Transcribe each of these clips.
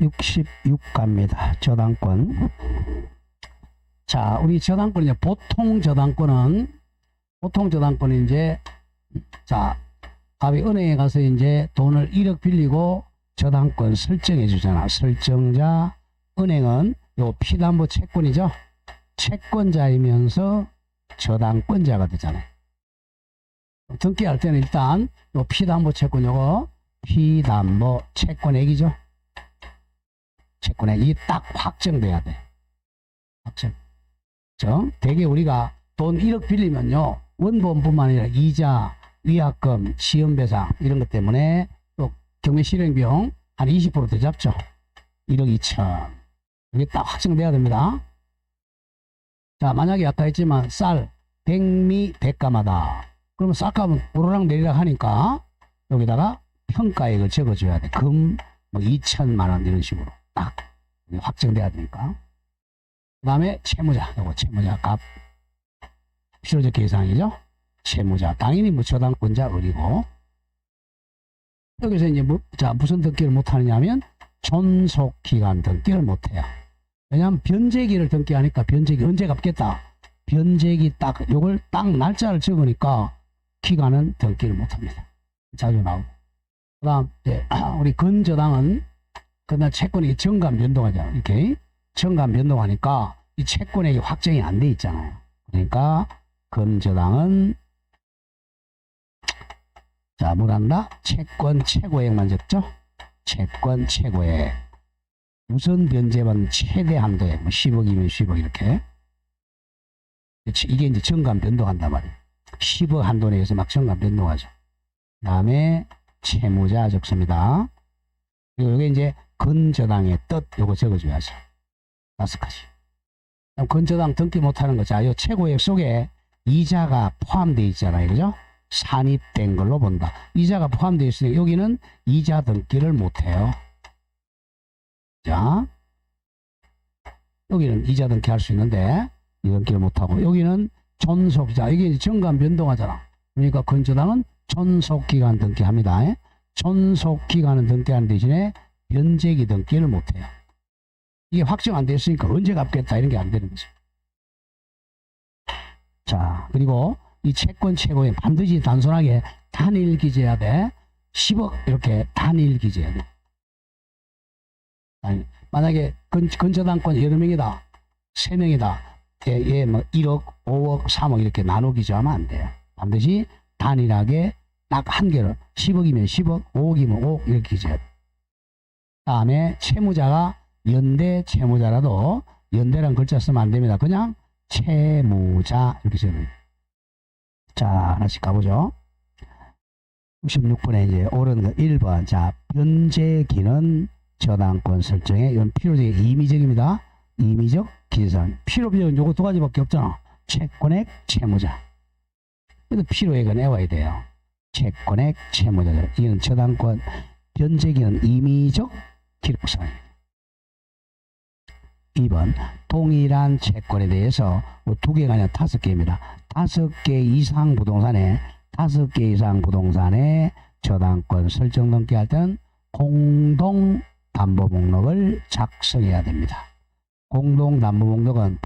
66가입니다. 저당권. 자, 우리 저당권 이제 보통 저당권은 보통 저당권은 이제 자, 갑이 은행에 가서 이제 돈을 1억 빌리고 저당권 설정해 주잖아. 설정자 은행은 요 피담보 채권이죠. 채권자이면서 저당권자가 되잖아요. 등기할 때는 일단 요 피담보 채권 요거 피담보 채권액이죠. 채권액이 딱 확정돼야 돼. 확정. 정. 대개 우리가 돈 1억 빌리면요. 원본뿐만 아니라 이자, 위약금, 시험배상 이런 것 때문에 또 경매 실행비용 한 20%더 잡죠. 1억 2천. 이게 딱 확정돼야 됩니다. 자, 만약에 아까 했지만 쌀, 백미, 백가마다. 그러면 쌀값은 오르락 내리락 하니까 여기다가 평가액을 적어줘야 돼. 금, 뭐 2천만 원 이런 식으로 딱 확정돼야 되니까. 그 다음에 채무자, 요거 채무자 값. 필요적 계상이죠. 채무자. 당연히 뭐 저당권자 을이고. 여기서 이제 뭐, 자, 무슨 등기를 못하느냐 하면 존속기간 등기를 못해요. 왜냐하면 변제기를 등기하니까 변제기 언제 갚겠다. 변제기 딱, 요걸 딱 날짜를 적으니까 기간은 등기를 못합니다. 자주 나오고. 그 다음, 이제, 우리 건저당은 그날 채권이 정감 변동하잖아. 이렇게. 정감 변동하니까 이 채권액이 확정이 안 돼 있잖아요. 그러니까 건저당은 자, 뭐란다? 채권 최고액만 적죠? 채권 최고액. 우선 변제받는 최대 한도액, 뭐 10억이면 10억 이렇게. 이게 이제 정감 변동한단 말이에요. 10억 한도 내에서 막 정감 변동하죠. 그 다음에 채무자 적습니다. 이게 이제 건저당의 뜻, 요거 가지. 그럼 건저당 등기 못하는 거. 자, 요 최고액 속에 이자가 포함되어 있잖아요. 그죠? 산입된 걸로 본다. 이자가 포함되어 있으니 여기는 이자 등기를 못해요. 자, 여기는 이자 등기 할 수 있는데 이 등기를 못하고 여기는 존속자 이게 정관 변동하잖아. 그러니까 건조당은 존속기간 등기합니다. 존속기간은 등기하는 대신에 변제기 등기를 못해요. 이게 확정 안 됐으니까 언제 갚겠다 이런 게 안 되는 거죠. 자, 그리고 이 채권 최고에 반드시 단순하게 단일 기재해야 돼. 10억 이렇게 단일 기재해야 돼. 아니, 만약에 건, 건저당권 여러 명이다. 세 명이다. 예, 예, 뭐 1억, 5억, 3억 이렇게 나눠 기재하면 안 돼요. 반드시 단일하게 딱 한 개를 10억이면 10억, 5억이면 5억 이렇게 돼. 다음에 채무자가 연대 채무자라도 연대란 글자 쓰면 안 됩니다. 그냥 채무자 이렇게 적어요. 자, 하나씩 가보죠. 66번에 이제 옳은 거 1번. 자, 변제기는 저당권 설정에 이건 필요적인 임의적입니다. 임의적 기산. 필요비적은 요거 두 가지밖에 없잖아. 채권액, 채무자. 그래도 필요액은 외워야 돼요. 채권액, 채무자. 이건 저당권, 변제기는 임의적 기록상입니다. 2번 동일한 채권에 대해서 뭐 두 개가 아니라 다섯 개입니다. 다섯 개 이상 부동산에 다섯 개 이상 부동산에 저당권 설정 등기 할 때는 공동 담보 목록을 작성해야 됩니다. 공동 담보 목록은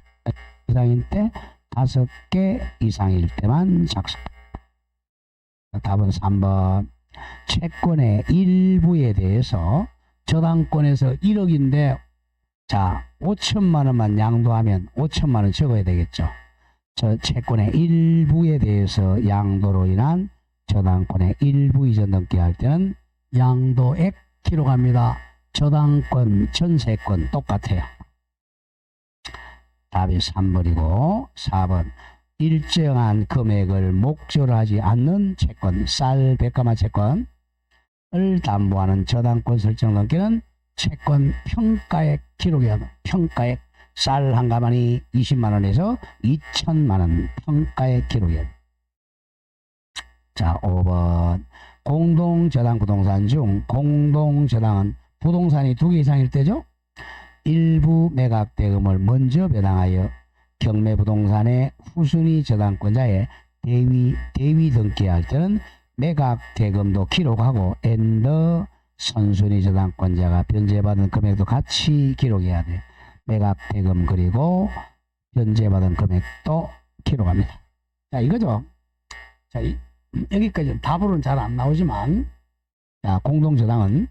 이상일 때 다섯 개 이상일 때만 작성. 답은 3번 채권의 일부에 대해서 저당권에서 1억인데 자, 5천만 원만 양도하면 5천만 원 적어야 되겠죠. 저 채권의 일부에 대해서 양도로 인한 저당권의 일부 이전 등기 할 때는 양도액 기록합니다. 저당권, 전세권 똑같아요. 답이 3번이고 4번 일정한 금액을 목적으로 하지 않는 채권, 쌀, 백가마 채권을 담보하는 저당권 설정 등기는 채권 평가액 기록해야 돼. 평가액 쌀 한 가마니 20만 원에서 2천만 원 평가액 기록해야 돼. 자, 5번 공동 저당 부동산 중 공동 저당은 부동산이 두 개 이상일 때죠. 일부 매각 대금을 먼저 배당하여 경매 부동산의 후순위 저당권자의 대위 대위 등기할 때는 매각 대금도 기록하고 엔더 선순위 저당권자가 변제받은 금액도 같이 기록해야 돼. 매각 대금 그리고 변제받은 금액도 기록합니다. 자 이거죠. 자 이- 여기까지 답으로는 잘 안 나오지만 자 공동저당은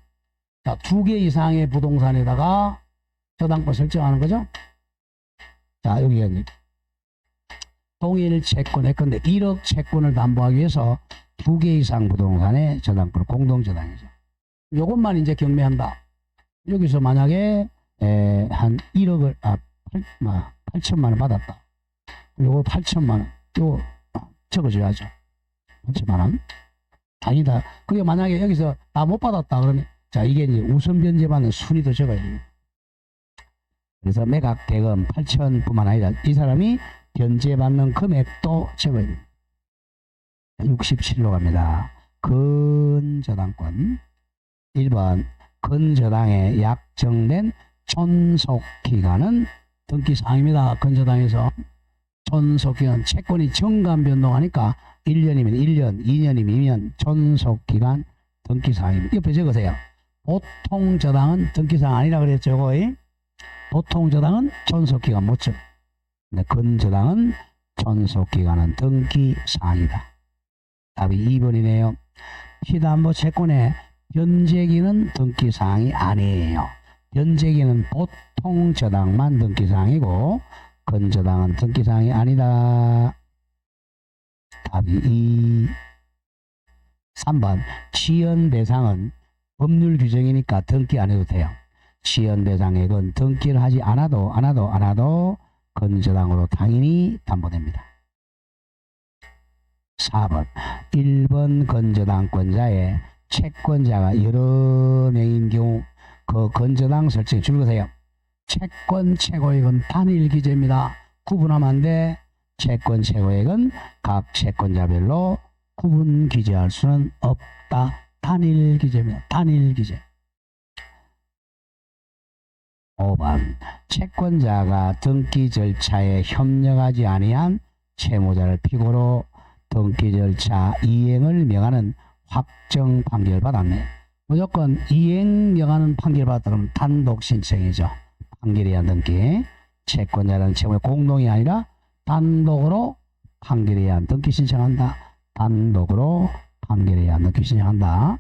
자두 개 이상의 부동산에다가 저당권 설정하는 거죠. 자 여기가 이제 동일 채권 했건데 1억 채권을 담보하기 위해서 두 개 이상 부동산의 저당권 공동 저당이죠. 요것만 이제 경매한다. 여기서 만약에 에, 한 1억을 아 8, 뭐, 8천만 원 받았다. 요거 8천만 원. 요거 적어줘야죠. 8천만 원. 아니다. 그게 만약에 여기서 다 못 받았다 그러면 자 이게 이제 우선 변제받는 순위도 적어야 돼요. 그래서 매각 대금 8천뿐만 아니라 이 사람이 변제받는 금액도 돼요. 67로 갑니다. 근저당권 1번 근저당에 약정된 존속 기간은 등기사항입니다. 근저당에서 존속 기간 채권이 정관 변동하니까 1년이면 1년, 2년이면 2년 존속 기간 등기사항입니다. 옆에 적으세요. 보통 저당은 등기사항 아니라 그랬죠. 요거. 보통 저당은 존속 기간 못 적. 근데 근저당은 존속 기간은 등기사항이다. 답이 2번이네요. 피담보 채권의 변제기는 등기사항이 아니에요. 변제기는 보통 저당만 등기사항이고 근저당은 등기사항이 아니다. 답이 2. 3번 치연배상은 법률 규정이니까 등기 안 해도 돼요. 치연배상액은 등기를 하지 않아도 않아도 않아도 근저당으로 당연히 담보됩니다. 4번 1번 건저당권자의 채권자가 여러 명인 경우 그 건저당 설정에 줄거세요. 채권 최고액은 단일 기재입니다. 구분하면 안 돼. 채권 최고액은 각 채권자별로 구분 기재할 수는 없다. 단일 기재입니다. 단일 기재. 5번 채권자가 등기 절차에 협력하지 아니한 채무자를 피고로 등기 절차 이행을 명하는 확정 판결 받았네. 무조건 이행 명하는 판결 받았다 그러면 단독 신청이죠. 판결에 의한 등기. 채권자는 채무의 공동이 아니라 단독으로 판결에 의한 등기 신청한다. 단독으로 판결에 의한 등기 신청한다.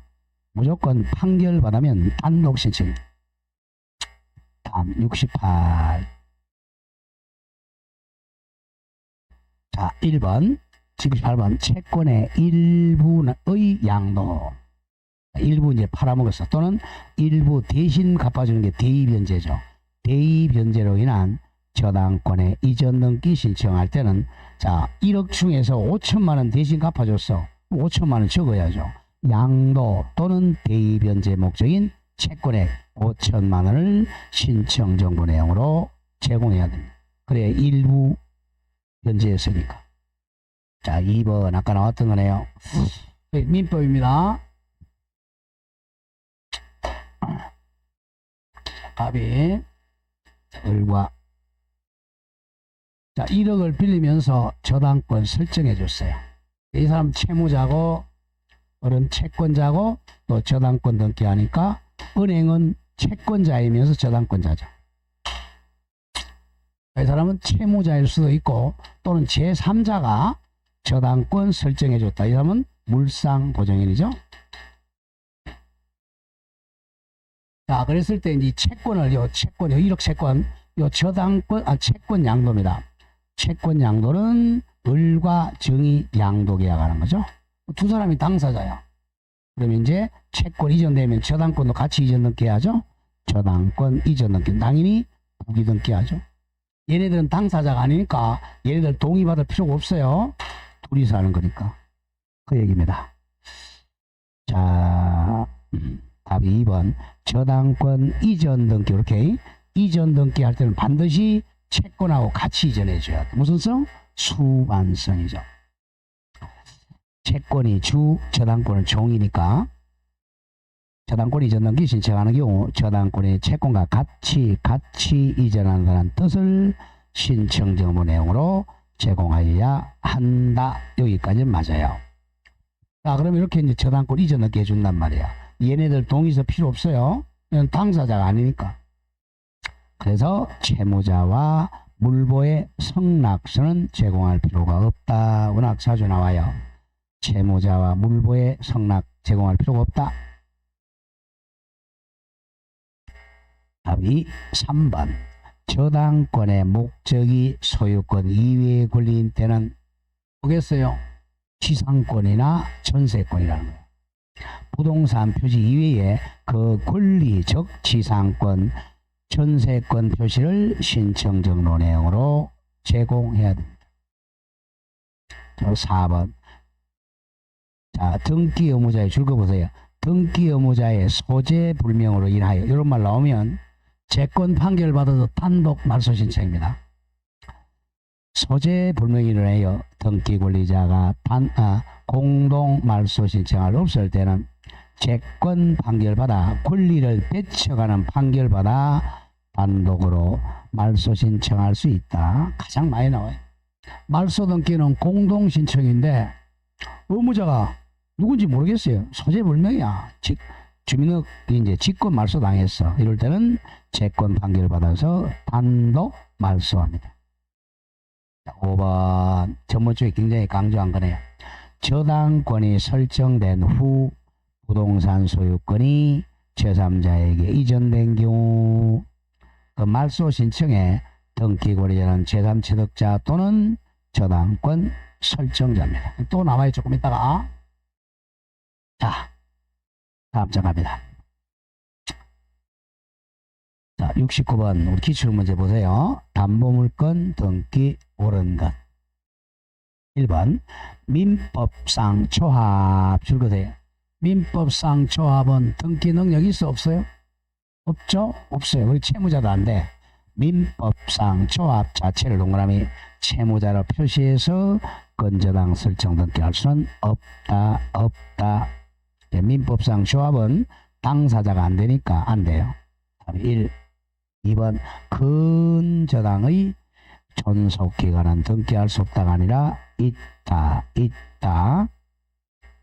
무조건 판결 받으면 단독 신청. 다음 68. 자, 1번. 78번. 채권의 일부의 양도. 일부 이제 팔아먹었어. 또는 일부 대신 갚아주는 게 대의변제죠. 대의변제로 인한 저당권의 이전 등기 신청할 때는 자 1억 중에서 5천만 원 대신 갚아줬어. 5천만 원 적어야죠. 양도 또는 대의변제 목적인 채권액 5천만 원을 신청 정보 내용으로 제공해야 됩니다 그래 일부 변제했으니까 자, 2번 아까 나왔던 거네요. 네, 민법입니다. 답이 을과 자, 1억을 빌리면서 저당권 설정해 줬어요. 이 사람 채무자고 어른 채권자고 또 저당권 등기 하니까 은행은 채권자이면서 저당권자죠. 이 사람은 채무자일 수도 있고 또는 제3자가 저당권 설정해 줬다. 이 사람은 물상 보증인이죠. 자, 그랬을 때이 채권을 요 채권 요 1억 채권 요 저당권 아 채권 양도입니다. 채권 양도는 을과 정이 양도 계약하는 거죠. 두 사람이 당사자야. 그러면 이제 채권 이전되면 저당권도 같이 이전 등기하죠. 저당권 이전 등기 당연히 부기 등기하죠. 얘네들은 당사자가 아니니까 얘네들 동의받을 필요가 없어요. 둘이서 하는 거니까. 그 얘기입니다. 자, 음, 답이 2번. 저당권 이전 등기, 이렇게. 이전 등기 할 때는 반드시 채권하고 같이 이전해 줘야 돼. 무슨 성? 수반성이죠. 채권이 주, 저당권은 종이니까. 저당권 이전 등기 신청하는 경우 저당권이 채권과 같이 같이 이전한다는 뜻을 신청 정보 내용으로 제공하여야 한다. 여기까지는 맞아요. 자, 그러면 이렇게 이제 저당권 이전 등기 해준단 말이야. 얘네들 동의서 필요 없어요. 당사자가 아니니까. 그래서 채무자와 물보의 성락서는 제공할 필요가 없다. 워낙 자주 나와요. 채무자와 물보의 성락 제공할 필요가 없다. 답이 3번. 저당권의 목적이 소유권 이외의 권리인 때는 보겠어요. 지상권이나 전세권이라는 거예요. 부동산 표시 이외에 그 권리 즉 지상권, 전세권 표시를 신청정로 내용으로 제공해야 됩니다. 저 4번. 자, 등기 의무자의 줄거 보세요. 등기 의무자의 소재 불명으로 인하여 이런 말 나오면 채권 판결 받아서 단독 말소 신청입니다. 소재 불명이 인하여 등기 권리자가 단, 아, 공동 말소 신청할 없을 때는 채권 판결받아 권리를 배척하는 판결받아 단독으로 말소 신청할 수 있다. 가장 많이 나와요. 말소 등기는 공동 신청인데 의무자가 누군지 모르겠어요. 소재 불명이야. 직, 주민등록이 이제 직권 말소 당했어. 이럴 때는 채권 판결 받아서 단독 말소합니다. 5번 전문 쪽에 굉장히 강조한 거네요. 저당권이 설정된 후 부동산 소유권이 제3자에게 이전된 경우 그 말소 신청에 등기 권리자는 제3취득자 또는 저당권 설정자입니다. 또 나와요 조금 있다가 자 다음 장 갑니다. 자 69번 우리 기출문제 보세요. 담보물건 등기 옳은 것 1번 민법상 초합 줄거세요. 민법상 초합은 등기 능력 있어 없어요? 없죠? 없어요. 우리 채무자도 안 돼. 민법상 초합 자체를 동그라미 채무자로 표시해서 건저당 설정 등기할 수는 없다. 없다. 예, 민법상 조합은 당사자가 안 되니까 안 돼요. 답 이 1. 2번 근저당의 존속 기간은 등기할 수 없다가 아니라 있다. 있다.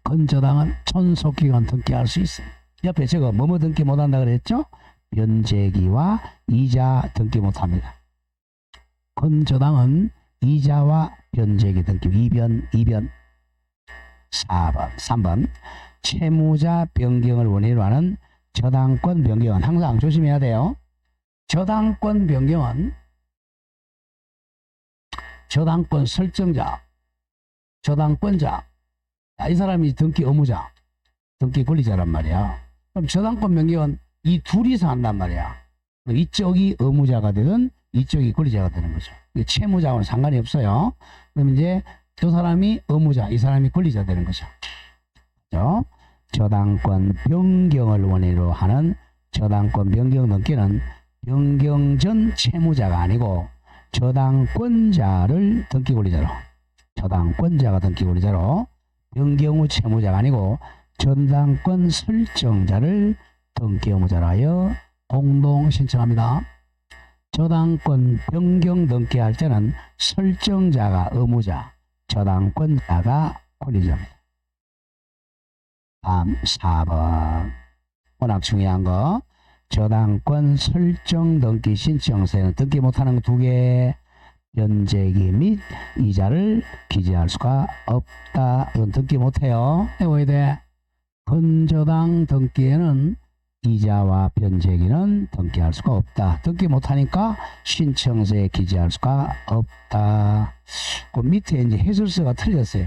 건저당은 존속 기간 등기할 수 있어요. 옆에 제가 뭐뭐 등기 못한다 그랬죠? 변제기와 이자 등기 못합니다. 건저당은 이자와 변제기 등기 이변 이변 4번 3번 채무자 변경을 원인으로 하는 저당권 변경은 항상 조심해야 돼요. 저당권 변경은 저당권 설정자, 저당권자, 아, 이 사람이 등기 의무자, 등기 권리자란 말이야. 그럼 저당권 변경은 이 둘이서 한단 말이야. 이쪽이 의무자가 되든 이쪽이 권리자가 되는 거죠. 채무자와는 상관이 없어요. 그럼 이제 저 사람이 의무자, 이 사람이 권리자 되는 거죠. 그죠? 저당권 변경을 원인으로 하는 저당권 변경 등기는 변경 전 채무자가 아니고 저당권자를 등기 권리자로 저당권자가 등기 권리자로 변경 후 채무자가 아니고 전당권 설정자를 등기 의무자로 하여 공동 신청합니다. 저당권 변경 등기할 때는 설정자가 의무자, 저당권자가 권리자입니다. 다음 4번 워낙 중요한 거 저당권 설정 등기 신청서에는 등기 못하는 거두개 변제기 및 이자를 기재할 수가 없다. 이건 등기 못해요. 외워야 돼. 건저당 등기에는 이자와 변제기는 등기할 수가 없다. 등기 못하니까 신청서에 기재할 수가 없다. 그 밑에 이제 해설서가 틀렸어요.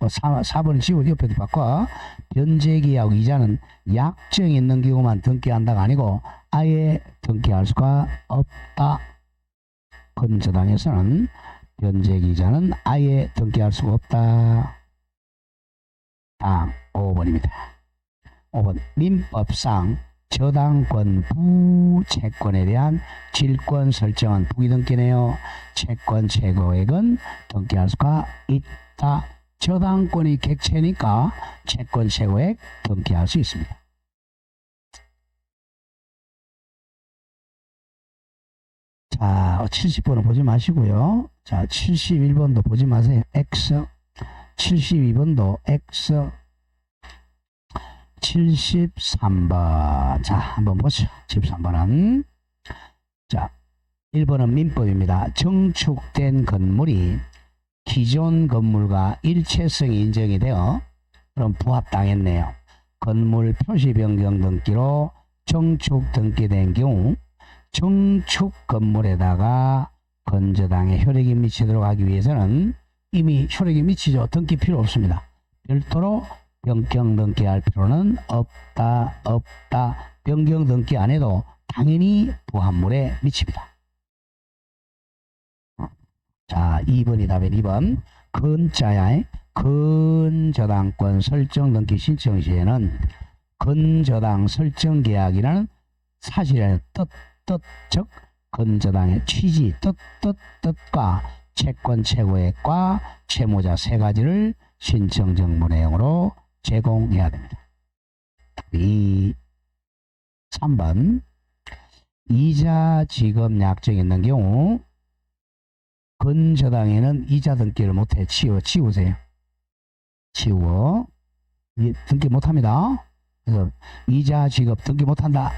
음, 어, 4, 4번은 지우 옆에도 바꿔. 변제기하고 이자는 약정이 있는 경우만 등기한다가 아니고 아예 등기할 수가 없다. 건저당에서는 변제기 이자는 아예 등기할 수가 없다. 다음 5번입니다. 5번 민법상 저당권 부채권에 대한 질권 설정은 부기등기네요. 채권 최고액은 등기할 수가 있다. 저당권이 객체니까 채권 최고액 등기할 수 있습니다. 자, 70번은 보지 마시고요. 자, 71번도 보지 마세요. X. 72번도 X. 73번. 자, 한번 보시죠. 73번은. 자, 1번은 민법입니다. 정축된 건물이 기존 건물과 일체성이 인정이 되어 그럼 부합당했네요. 건물 표시 변경 등기로 정축 등기된 경우 정축 건물에다가 건저당에 효력이 미치도록 하기 위해서는 이미 효력이 미치죠. 등기 필요 없습니다. 별도로 변경 등기할 필요는 없다 없다 변경 등기 안 해도 당연히 부합물에 미칩니다. 자 2번이 답은 2번 근자야 근저당권 설정 등기 신청 시에는 근저당 설정 계약이라는 사실의 뜻, 뜻, 즉 근저당의 취지, 뜻, 뜻, 뜻과 채권 최고액과 채무자 세 가지를 신청 정보 내용으로 제공해야 됩니다. 이 3번 이자 지급 약정이 있는 경우 근저당에는 이자 등기를 못해 치워 치우세요. 치워 이 등기 못합니다. 그래서 이자 지급 등기 못한다.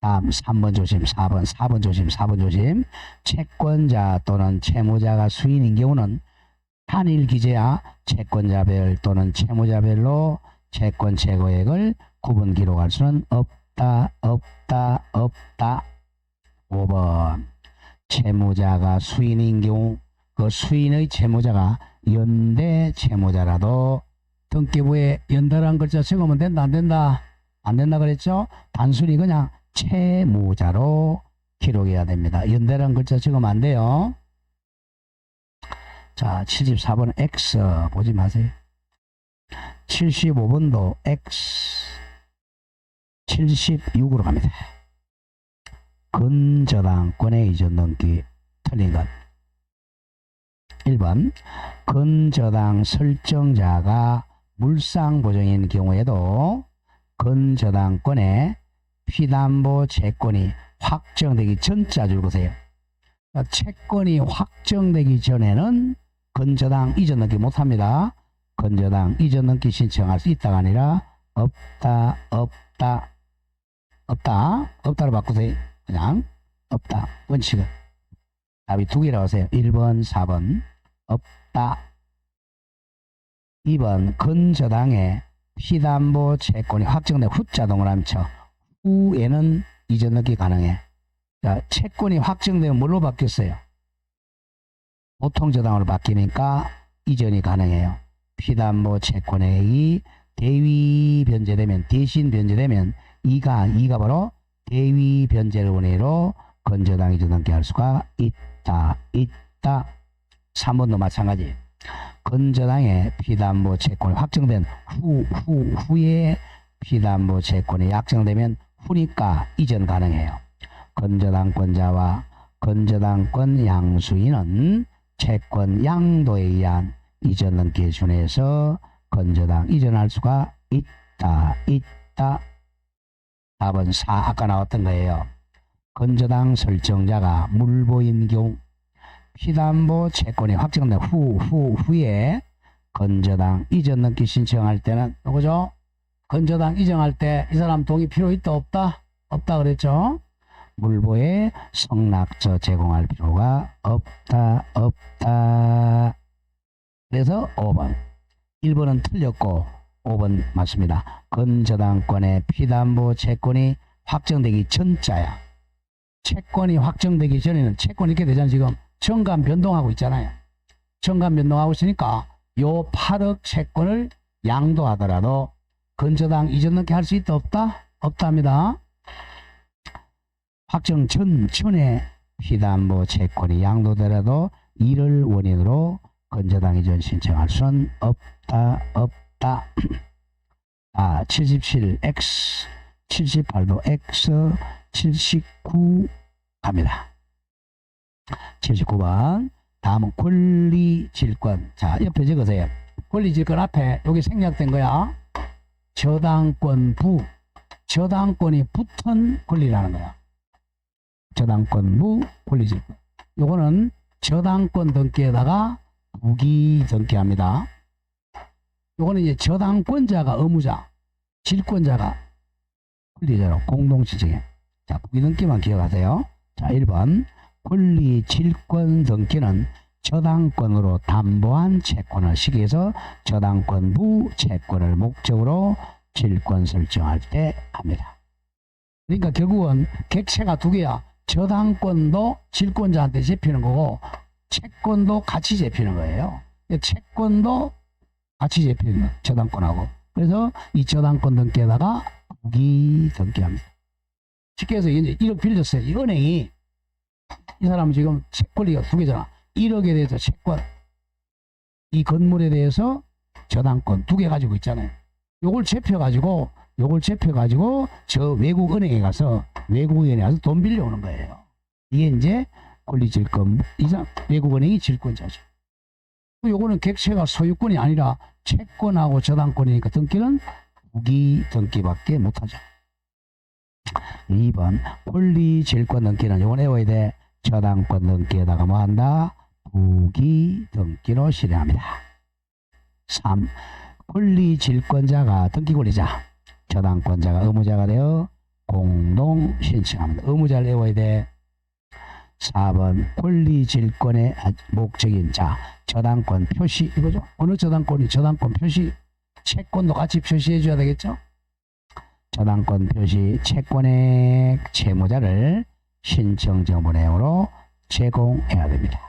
다음 3번 조심, 4번, 4번 조심, 4번 조심. 채권자 또는 채무자가 수인인 경우는 단일 기재야 채권자별 또는 채무자별로 채권 최고액을 구분 기록할 수는 없다, 없다, 없다. 5번 채무자가 수인인 경우 그 수인의 채무자가 연대 채무자라도 등기부에 연대라는 글자 적으면 된다 안 된다 안 된다 그랬죠? 단순히 그냥 채무자로 기록해야 됩니다. 연대라는 글자 적으면 안 돼요. 자 74번 X 보지 마세요. 75번도 X 76으로 갑니다 근저당권의 이전 등기 틀린 것 1번 근저당 설정자가 물상 보정인 경우에도 근저당권의 피담보 채권이 확정되기 전자 줄 보세요. 채권이 확정되기 전에는 근저당 이전 등기 못합니다. 근저당 이전 등기 신청할 수 있다가 아니라 없다 없다 없다 없다로 바꾸세요. 그냥 없다. 원칙은? 답이 두 개라고 하세요. 1번 4번. 없다. 2번 근저당의 피담보 채권이 확정된 후자 동그라미 쳐 후에는 이전 넣기 가능해. 자, 채권이 확정되면 뭘로 바뀌었어요? 보통 저당으로 바뀌니까 이전이 가능해요. 피담보 채권의 대위 변제되면 대신 변제되면 이가 이가 바로 대위 변제를 원해로 이전 넣기 할 수가 있다 있다 3번도 마찬가지 건저당의 피담보 채권이 확정된 후, 후, 후에 피담보 채권이 약정되면 후니까 이전 가능해요. 건저당권자와 건저당권 양수인은 채권 양도에 의한 이전 등기에 준해서 건저당 이전할 수가 있다, 있다. 답은 4 아까 나왔던 거예요. 건저당 설정자가 물보인 경우 피담보 채권이 확정된 후, 후, 후에 건저당 이전 등기 신청할 때는 누구죠? 건저당 이전할 때 이 사람 동의 필요 있다 없다? 없다 그랬죠? 물보에 성낙서 제공할 필요가 없다 없다 그래서 5번 1번은 틀렸고 5번 맞습니다. 건저당권의 피담보 채권이 확정되기 전자야. 채권이 확정되기 전에는 채권 이렇게 되잖아 지금 정감 변동하고 있잖아요. 정감 변동하고 있으니까 요 8억 채권을 양도하더라도 건저당 이전 넣게 할 수 있다 없다? 없답니다. 확정 전 전에 피담보 채권이 양도되더라도 이를 원인으로 건저당 이전 신청할 수는 없다 없다. 아 77x 78도 x 79 갑니다. 79번 다음은 권리질권. 자 옆에 적으세요. 권리질권 앞에 여기 생략된 거야. 저당권부. 저당권이 붙은 권리라는 거야. 저당권부 권리질권. 요거는 저당권 등기에다가 부기 등기합니다 요거는 이제 저당권자가 의무자, 질권자가 권리자로 공동지정해. 자, 부기 등기만 기억하세요. 자, 1번. 권리 질권 등기는 저당권으로 담보한 채권을 시기해서 저당권부 채권을 목적으로 질권 설정할 때 합니다. 그러니까 결국은 객체가 두 개야. 저당권도 질권자한테 잡히는 거고 채권도 같이 잡히는 거예요. 채권도 같이 거예요. 저당권하고. 그래서 이 저당권 등기에다가 부기 등기합니다. 쉽게 해서 이제 1억 빌렸어요. 이 은행이 이 사람은 지금 채 권리가 두 개잖아. 1억에 대해서 채권 이 건물에 대해서 저당권 두 개 가지고 있잖아요. 요걸 채펴 가지고 요걸 채펴 가지고 저 외국 은행에 가서 외국 은행에 가서 돈 빌려오는 거예요. 이게 이제 권리 질권 이상 외국 은행이 질권자죠. 또 요거는 객체가 소유권이 아니라 채권하고 저당권이니까 등기는 부기 등기밖에 못하죠. 2번 권리질권 등기는 요건 외워야 돼. 저당권 등기에다가 뭐 한다? 부기 등기로 실행합니다. 3. 권리질권자가 등기권리자, 저당권자가 의무자가 되어 공동 신청합니다. 의무자를 외워야 돼. 4번 권리 질권의 목적인 자, 저당권 표시 이거죠. 어느 저당권이 저당권 표시, 채권도 같이 표시해 줘야 되겠죠. 저당권 표시 채권의 채무자를 신청 정보 내용으로 제공해야 됩니다.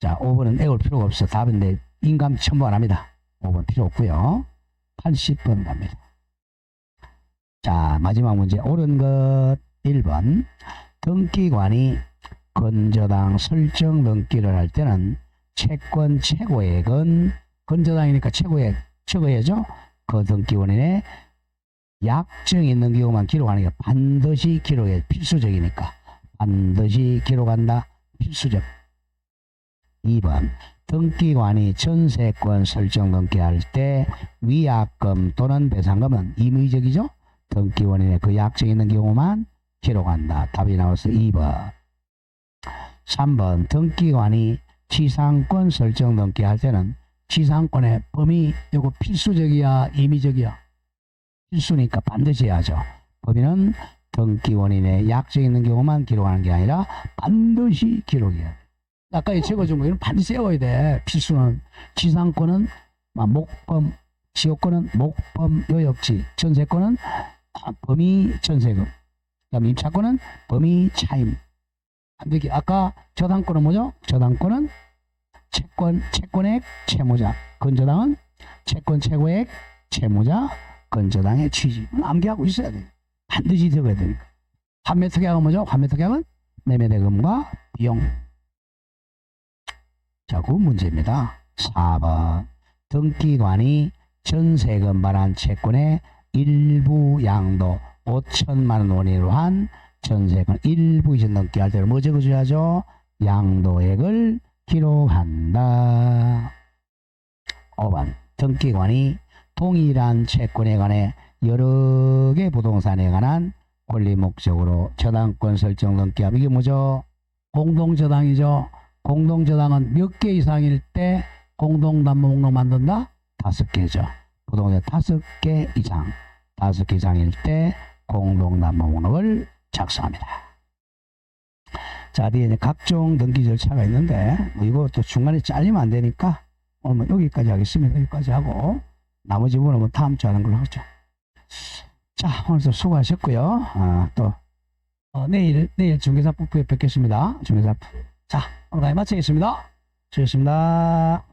자, 5번은 외울 필요가 없어. 답인데 인감 첨부 안 합니다. 5번 필요 없고요. 80번 갑니다. 자, 마지막 문제. 옳은 것 1번. 등기관이 건저당 설정 등기를 할 때는 채권 최고액은 건저당이니까 최고액, 최고액이죠? 그 등기원인의 약정 있는 경우만 기록하는 게 반드시 기록해 필수적이니까 반드시 기록한다. 필수적. 2번 등기관이 전세권 설정 등기할 때 위약금 또는 배상금은 임의적이죠? 등기원인의 그 약정 있는 경우만 기록한다 답이 나와서 2번 3번 등기관이 지상권 설정 등기할 때는 지상권의 범위 이거 필수적이야 임의적이야 필수니까 반드시 해야죠. 법인은 등기 원인의 약정 있는 경우만 기록하는 게 아니라 반드시 기록해야 돼. 아까 이 적어준 거 이건 반드시 세워야 돼. 필수는 지상권은 막 목범, 지역권은 목범 요역지, 전세권은 아, 범위 전세금, 그다음 임차권은 범위 차임. 안 되게 아까 저당권은 뭐죠? 저당권은 채권 채권액 채무자, 건저당은 채권 최고액 채무자. 건저당의 취지 암기하고 있어야 돼요. 반드시 적어야 되니까. 환매 특약은 뭐죠? 환매 특약은 매매 대금과 비용. 자, 그 문제입니다. 4번 등기관이 전세금 발한 채권의 일부 양도 5천만 원으로 한 전세금 일부 이전 넘게 할 때는 뭐 적어줘야죠? 양도액을 기록한다. 5번 등기관이 동일한 채권에 관해 여러 개 부동산에 관한 권리 목적으로 저당권 설정 등기함 이게 뭐죠? 공동저당이죠. 공동저당은 몇 개 이상일 때 공동담보 목록 만든다? 다섯 개죠. 부동산 다섯 개 이상, 다섯 개 이상일 때 공동담보 목록을 작성합니다. 자, 뒤에 이제 각종 등기 절차가 있는데 뭐또 중간에 잘리면 안 되니까 오늘 뭐 여기까지 하겠습니다. 여기까지 하고 나머지 부분은 뭐 다음 주에 하는 걸로 하죠. 자, 오늘도 수고하셨고요. 아, 또, 어, 내일, 내일 중개사 부부에 뵙겠습니다. 중개사 부. 자, 오늘 마치겠습니다. 수고하셨습니다.